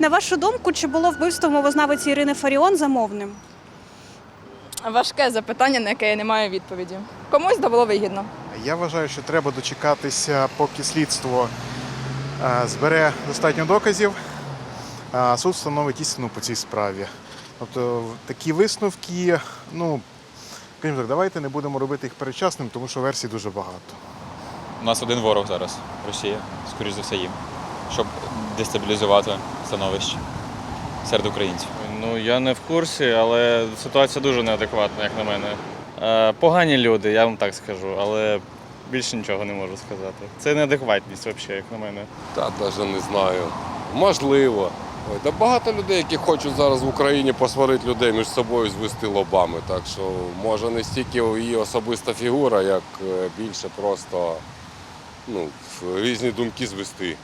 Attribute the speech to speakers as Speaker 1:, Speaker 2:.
Speaker 1: На вашу думку, чи було вбивство мовознавиці Ірини Фаріон замовним?
Speaker 2: Важке запитання, на яке я не маю відповіді. Комусь було вигідно.
Speaker 3: Я вважаю, що треба дочекатися, поки слідство е, збере достатньо доказів, а суд встановить істину по цій справі. Тобто такі висновки, ну, скажімо так, давайте не будемо робити їх передчасним, тому що версій дуже багато.
Speaker 4: У нас один ворог зараз Росія, скоріш за все їм, щоб дестабілізувати становище серед українців.
Speaker 5: Ну я не в курсі, але ситуація дуже неадекватна, як на мене. Е, погані люди, я вам так скажу, але більше нічого не можу сказати. Це неадекватність, взагалі, як на мене.
Speaker 6: Та навіть не знаю. Можливо. Ой, та багато людей, які хочуть зараз в Україні посварити людей між собою, звести лобами. Так що може не стільки її особиста фігура, як е, більше просто ну, різні думки звести.